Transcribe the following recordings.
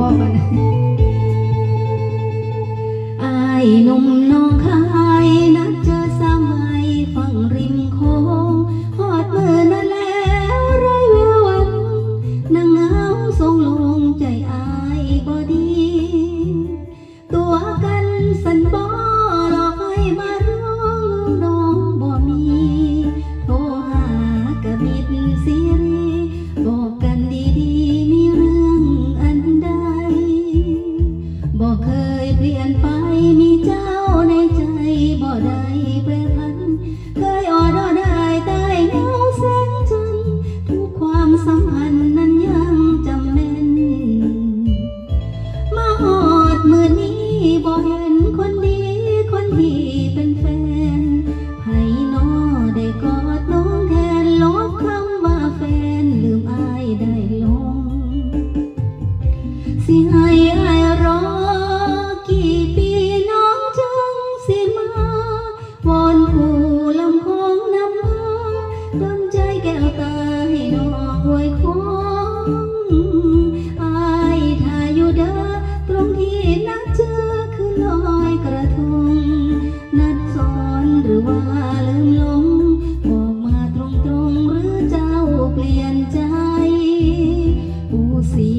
อายหนุ่มน้องคายนัดเจอสามัยฝั่งริมโค้งหอดมือนั่นแล้วไรเววหวันนางเงาทรงลงใจอายบ่ดี ตัวกัน ก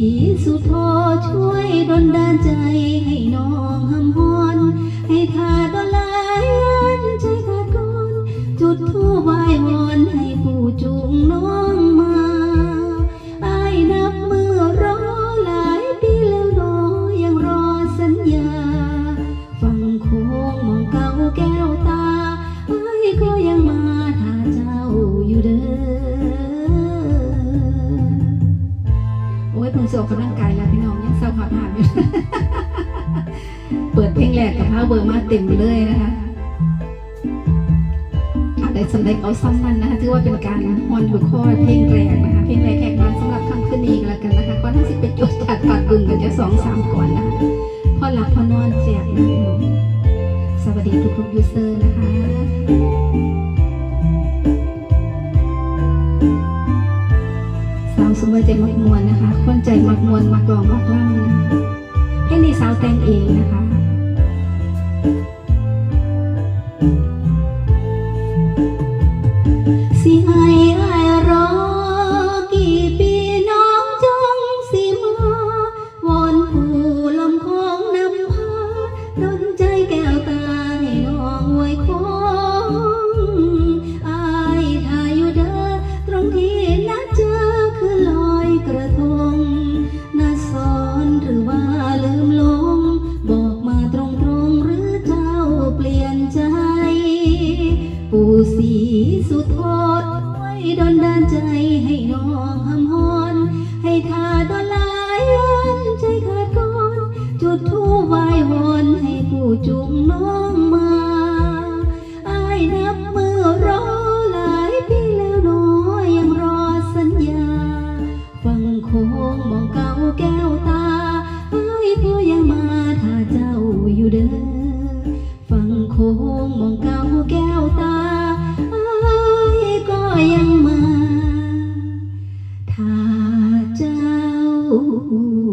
สีสุโธช่วยดลดานใจให้น้องหำฮอน ให้ทาดลายอันใจขาดกอนจุดทูบไหว้วอนให้ เปิดเพลงแรกกับพาวเบอร์มาเต็มเลยนะคะอะไรสำเร็จเอาซ้ำมันนะคะถือว่าเป็นการฮอนลูกคอเพลงแรกนะคะเพลงแรกแขกมันสำหรับคำคืนนี้ก็แล้วกันนะคะก่อนที่จะไปจุดตัดปัดบึงกันจะสองสามก่อนนะคะพอหลับพอนอนแจกนะพี่สวัสดีทุกๆยูเซอร์นะคะ สาวสวยใจมักมวนนะคะ คนใจมักมวนมักร้องมักล่ำนะให้นีสาวแต่งเองนะคะสิให้อายรอกี่ปีน้องจงสิมาวอนผู้ลำคองนำพาดนใจ สีสุดโทษไว้ดนดานใจให้น้องหำฮอน ให้ทาดอนลายวันใจขาดก่อน จุดทูบไหว้วนให้ผู้จุงน้องมาอายนับมือรอหลายปีแล้วน้อยังรอสัญญา ฟังโค้งมองเก่าแก้วตาอายก็ยังมาถ้าเจ้าอยู่เด้อฟังโค้งมองเก่า อ